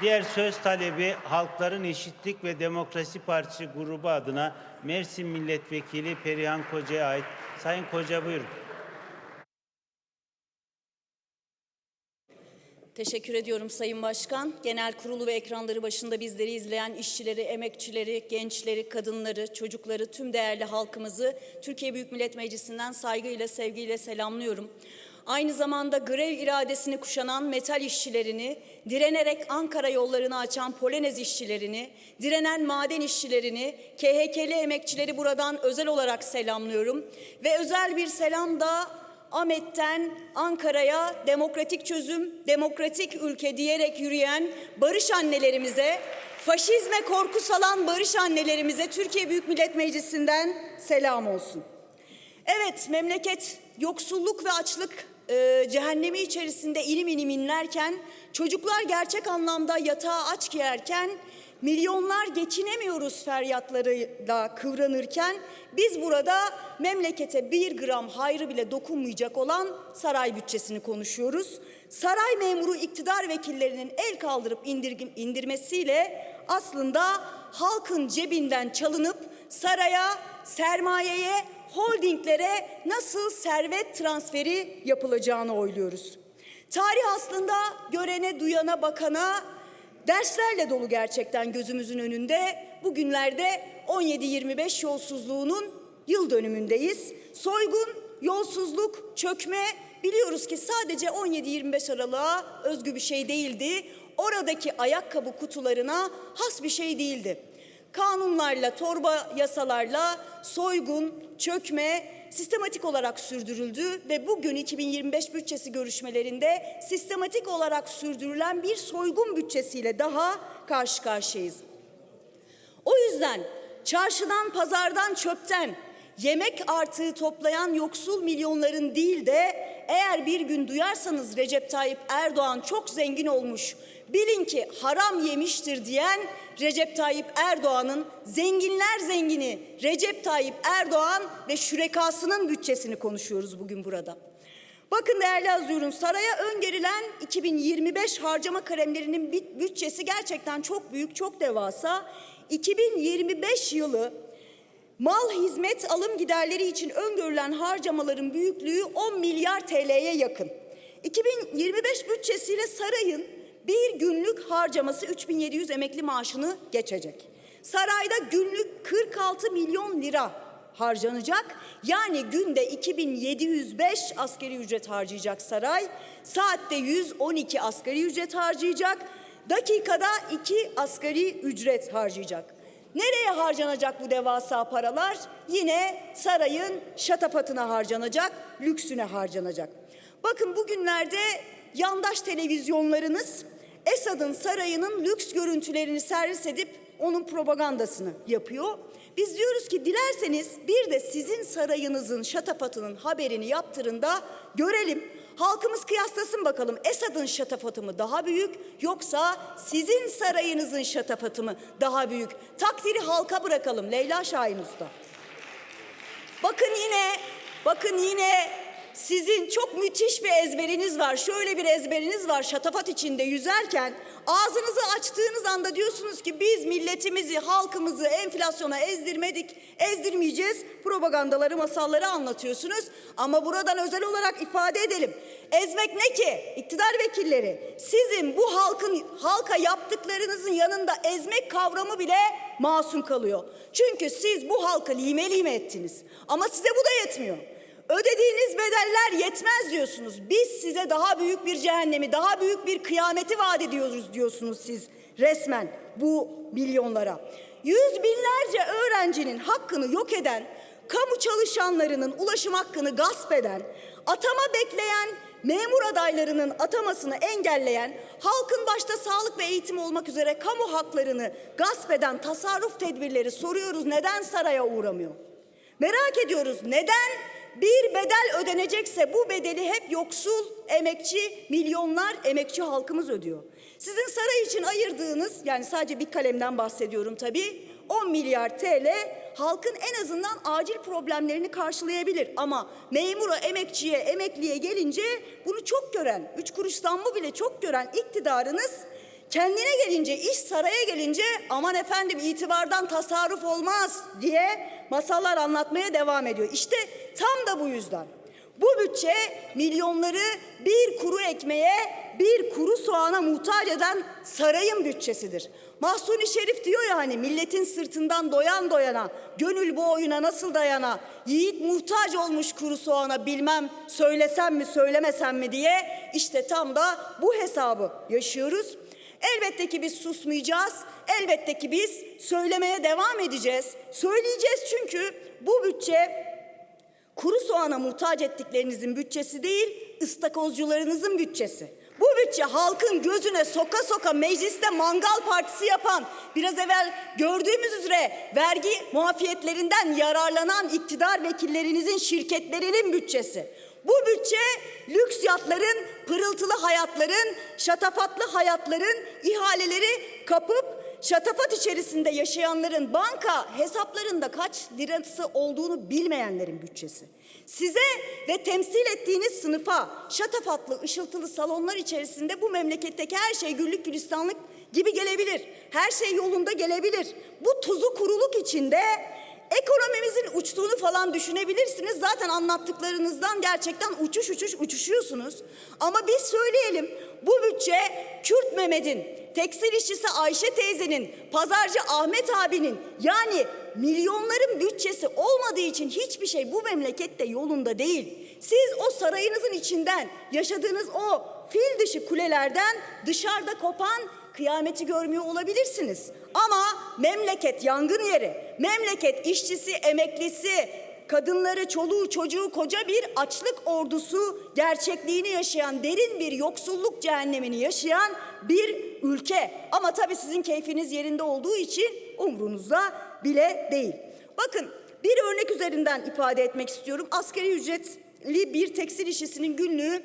Diğer söz talebi Halkların Eşitlik ve Demokrasi Partisi grubu adına Mersin Milletvekili Perihan Koca'ya ait. Sayın Koca buyurun. Teşekkür ediyorum Sayın Başkan. Genel kurulu ve ekranları başında bizleri izleyen işçileri, emekçileri, gençleri, kadınları, çocukları, tüm değerli halkımızı Türkiye Büyük Millet Meclisi'nden saygıyla, sevgiyle selamlıyorum. Aynı zamanda grev iradesini kuşanan metal işçilerini, direnerek Ankara yollarını açan Polonez işçilerini, direnen maden işçilerini, KHK'li emekçileri buradan özel olarak selamlıyorum. Ve özel bir selam da Ahmet'ten Ankara'ya demokratik çözüm, demokratik ülke diyerek yürüyen barış annelerimize, faşizme korku salan barış annelerimize Türkiye Büyük Millet Meclisi'nden selam olsun. Evet, memleket yoksulluk ve açlık e, cehennemi içerisinde ilim ilim inlerken, çocuklar gerçek anlamda yatağa aç giyerken, milyonlar geçinemiyoruz feryatlarıyla kıvranırken, biz burada memlekete bir gram hayrı bile dokunmayacak olan saray bütçesini konuşuyoruz. Saray memuru iktidar vekillerinin el kaldırıp indirgim, indirmesiyle aslında halkın cebinden çalınıp saraya, sermayeye, holdinglere nasıl servet transferi yapılacağını oyluyoruz. Tarih aslında görene, duyana, bakana derslerle dolu gerçekten gözümüzün önünde. Bugünlerde 17-25 yolsuzluğunun yıl dönümündeyiz. Soygun, yolsuzluk, çökme biliyoruz ki sadece 17-25 Aralık'a özgü bir şey değildi. Oradaki ayakkabı kutularına has bir şey değildi kanunlarla, torba yasalarla soygun, çökme sistematik olarak sürdürüldü ve bugün 2025 bütçesi görüşmelerinde sistematik olarak sürdürülen bir soygun bütçesiyle daha karşı karşıyayız. O yüzden çarşıdan, pazardan, çöpten yemek artığı toplayan yoksul milyonların değil de eğer bir gün duyarsanız Recep Tayyip Erdoğan çok zengin olmuş, bilin ki haram yemiştir diyen Recep Tayyip Erdoğan'ın zenginler zengini Recep Tayyip Erdoğan ve şürekasının bütçesini konuşuyoruz bugün burada. Bakın değerli Azur'un saraya öngörülen 2025 harcama kalemlerinin bütçesi gerçekten çok büyük, çok devasa. 2025 yılı mal hizmet alım giderleri için öngörülen harcamaların büyüklüğü 10 milyar TL'ye yakın. 2025 bütçesiyle sarayın bir günlük harcaması 3700 emekli maaşını geçecek. Sarayda günlük 46 milyon lira harcanacak. Yani günde 2705 askeri ücret harcayacak saray. Saatte 112 asgari ücret harcayacak. Dakikada 2 asgari ücret harcayacak. Nereye harcanacak bu devasa paralar? Yine sarayın şatafatına harcanacak, lüksüne harcanacak. Bakın bugünlerde yandaş televizyonlarınız Esad'ın sarayının lüks görüntülerini servis edip onun propagandasını yapıyor. Biz diyoruz ki dilerseniz bir de sizin sarayınızın şatafatının haberini yaptırın da görelim. Halkımız kıyaslasın bakalım Esad'ın şatafatı mı daha büyük yoksa sizin sarayınızın şatafatı mı daha büyük? Takdiri halka bırakalım Leyla Şahin Usta. Bakın yine, bakın yine sizin çok müthiş bir ezberiniz var. Şöyle bir ezberiniz var şatafat içinde yüzerken ağzınızı açtığınız anda diyorsunuz ki biz milletimizi, halkımızı enflasyona ezdirmedik, ezdirmeyeceğiz. Propagandaları, masalları anlatıyorsunuz. Ama buradan özel olarak ifade edelim. Ezmek ne ki? İktidar vekilleri. Sizin bu halkın halka yaptıklarınızın yanında ezmek kavramı bile masum kalıyor. Çünkü siz bu halkı lime lime ettiniz. Ama size bu da yetmiyor. Ödediğiniz bedeller yetmez diyorsunuz. Biz size daha büyük bir cehennemi, daha büyük bir kıyameti vaat ediyoruz diyorsunuz siz resmen bu milyonlara. Yüz binlerce öğrencinin hakkını yok eden, kamu çalışanlarının ulaşım hakkını gasp eden, atama bekleyen memur adaylarının atamasını engelleyen, halkın başta sağlık ve eğitim olmak üzere kamu haklarını gasp eden tasarruf tedbirleri soruyoruz neden saraya uğramıyor? Merak ediyoruz neden bir bedel ödenecekse bu bedeli hep yoksul, emekçi, milyonlar emekçi halkımız ödüyor. Sizin saray için ayırdığınız yani sadece bir kalemden bahsediyorum tabii 10 milyar TL halkın en azından acil problemlerini karşılayabilir. Ama memura, emekçiye, emekliye gelince bunu çok gören, üç kuruş zammı bile çok gören iktidarınız Kendine gelince, iş saraya gelince aman efendim itibardan tasarruf olmaz diye masallar anlatmaya devam ediyor. İşte tam da bu yüzden. Bu bütçe milyonları bir kuru ekmeğe, bir kuru soğana muhtaç eden sarayın bütçesidir. Mahsuni Şerif diyor ya hani milletin sırtından doyan doyana, gönül bu oyuna nasıl dayana, yiğit muhtaç olmuş kuru soğana bilmem söylesem mi söylemesem mi diye işte tam da bu hesabı yaşıyoruz. Elbette ki biz susmayacağız. Elbette ki biz söylemeye devam edeceğiz. Söyleyeceğiz çünkü bu bütçe kuru soğana muhtaç ettiklerinizin bütçesi değil, ıstakozcularınızın bütçesi. Bu bütçe halkın gözüne soka soka mecliste mangal partisi yapan, biraz evvel gördüğümüz üzere vergi muafiyetlerinden yararlanan iktidar vekillerinizin şirketlerinin bütçesi. Bu bütçe lüks yatların, pırıltılı hayatların, şatafatlı hayatların ihaleleri kapıp şatafat içerisinde yaşayanların banka hesaplarında kaç lirası olduğunu bilmeyenlerin bütçesi. Size ve temsil ettiğiniz sınıfa şatafatlı, ışıltılı salonlar içerisinde bu memleketteki her şey güllük gülistanlık gibi gelebilir. Her şey yolunda gelebilir. Bu tuzu kuruluk içinde ekonomimizin uçtuğunu falan düşünebilirsiniz. Zaten anlattıklarınızdan gerçekten uçuş uçuş uçuşuyorsunuz. Ama biz söyleyelim bu bütçe Kürt Mehmet'in, tekstil işçisi Ayşe teyzenin, pazarcı Ahmet abinin yani milyonların bütçesi olmadığı için hiçbir şey bu memlekette yolunda değil. Siz o sarayınızın içinden yaşadığınız o fil dışı kulelerden dışarıda kopan kıyameti görmüyor olabilirsiniz. Ama memleket yangın yeri, memleket işçisi, emeklisi, kadınları, çoluğu, çocuğu, koca bir açlık ordusu gerçekliğini yaşayan, derin bir yoksulluk cehennemini yaşayan bir ülke. Ama tabii sizin keyfiniz yerinde olduğu için umrunuzda bile değil. Bakın bir örnek üzerinden ifade etmek istiyorum. Asgari ücretli bir tekstil işçisinin günlüğü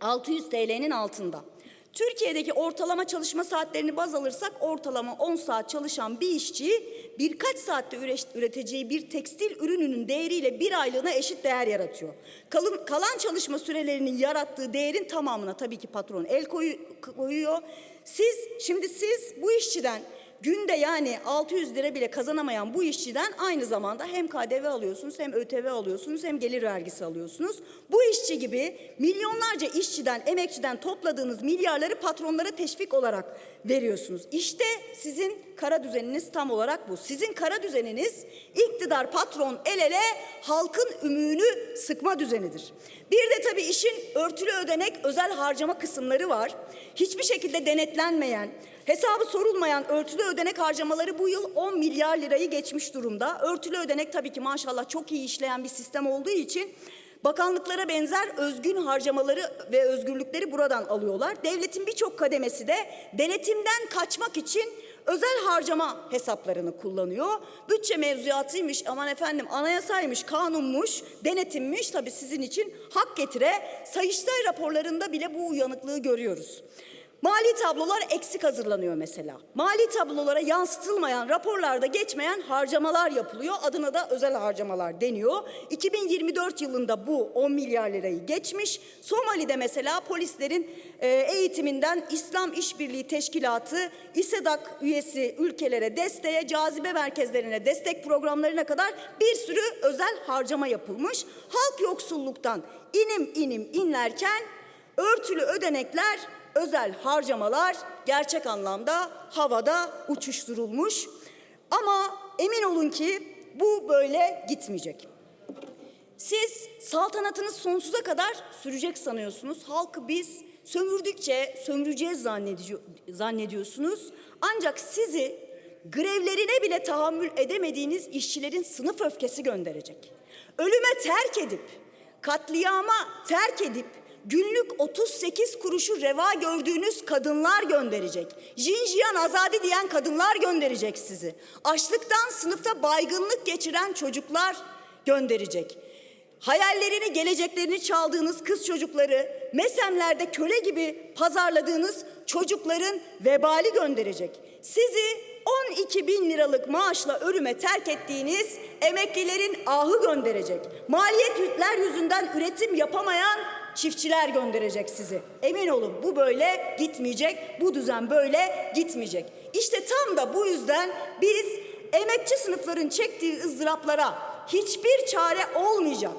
600 TL'nin altında. Türkiye'deki ortalama çalışma saatlerini baz alırsak ortalama 10 saat çalışan bir işçi birkaç saatte üre- üreteceği bir tekstil ürününün değeriyle bir aylığına eşit değer yaratıyor. Kalın, kalan çalışma sürelerinin yarattığı değerin tamamına tabii ki patron el koyu- koyuyor. Siz şimdi siz bu işçiden Günde yani 600 lira bile kazanamayan bu işçiden aynı zamanda hem KDV alıyorsunuz hem ÖTV alıyorsunuz hem gelir vergisi alıyorsunuz. Bu işçi gibi milyonlarca işçiden, emekçiden topladığınız milyarları patronlara teşvik olarak veriyorsunuz. İşte sizin kara düzeniniz tam olarak bu. Sizin kara düzeniniz iktidar patron el ele halkın ümüğünü sıkma düzenidir. Bir de tabii işin örtülü ödenek özel harcama kısımları var. Hiçbir şekilde denetlenmeyen, Hesabı sorulmayan örtülü ödenek harcamaları bu yıl 10 milyar lirayı geçmiş durumda. Örtülü ödenek tabii ki maşallah çok iyi işleyen bir sistem olduğu için bakanlıklara benzer özgün harcamaları ve özgürlükleri buradan alıyorlar. Devletin birçok kademesi de denetimden kaçmak için özel harcama hesaplarını kullanıyor. Bütçe mevzuatıymış, aman efendim anayasaymış, kanunmuş, denetimmiş tabii sizin için hak getire. Sayıştay raporlarında bile bu uyanıklığı görüyoruz. Mali tablolar eksik hazırlanıyor mesela. Mali tablolara yansıtılmayan, raporlarda geçmeyen harcamalar yapılıyor. Adına da özel harcamalar deniyor. 2024 yılında bu 10 milyar lirayı geçmiş. Somali'de mesela polislerin e, eğitiminden İslam İşbirliği Teşkilatı, İSEDAK üyesi ülkelere desteğe, cazibe merkezlerine destek programlarına kadar bir sürü özel harcama yapılmış. Halk yoksulluktan inim inim inlerken örtülü ödenekler özel harcamalar gerçek anlamda havada uçuşturulmuş. Ama emin olun ki bu böyle gitmeyecek. Siz saltanatınız sonsuza kadar sürecek sanıyorsunuz. Halkı biz sömürdükçe sömüreceğiz zannediyor, zannediyorsunuz. Ancak sizi grevlerine bile tahammül edemediğiniz işçilerin sınıf öfkesi gönderecek. Ölüme terk edip, katliama terk edip günlük 38 kuruşu reva gördüğünüz kadınlar gönderecek. Jinjiyan azadi diyen kadınlar gönderecek sizi. Açlıktan sınıfta baygınlık geçiren çocuklar gönderecek. Hayallerini, geleceklerini çaldığınız kız çocukları, mesemlerde köle gibi pazarladığınız çocukların vebali gönderecek. Sizi 12 bin liralık maaşla ölüme terk ettiğiniz emeklilerin ahı gönderecek. Maliyetler yüzünden üretim yapamayan çiftçiler gönderecek sizi. Emin olun bu böyle gitmeyecek, bu düzen böyle gitmeyecek. İşte tam da bu yüzden biz emekçi sınıfların çektiği ızdıraplara hiçbir çare olmayacak.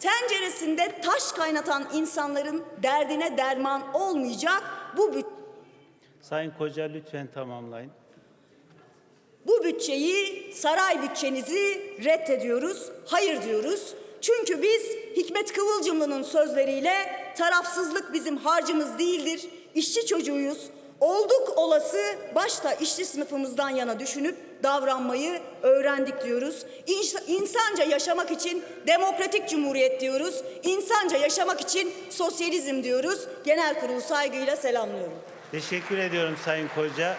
Tenceresinde taş kaynatan insanların derdine derman olmayacak bu büt- Sayın Koca lütfen tamamlayın. Bu bütçeyi, saray bütçenizi reddediyoruz, hayır diyoruz. Çünkü biz Hikmet Kıvılcımlı'nın sözleriyle tarafsızlık bizim harcımız değildir, işçi çocuğuyuz. Olduk olası başta işçi sınıfımızdan yana düşünüp davranmayı öğrendik diyoruz. İns- İnsanca yaşamak için demokratik cumhuriyet diyoruz. İnsanca yaşamak için sosyalizm diyoruz. Genel kurulu saygıyla selamlıyorum. Teşekkür ediyorum Sayın Koca.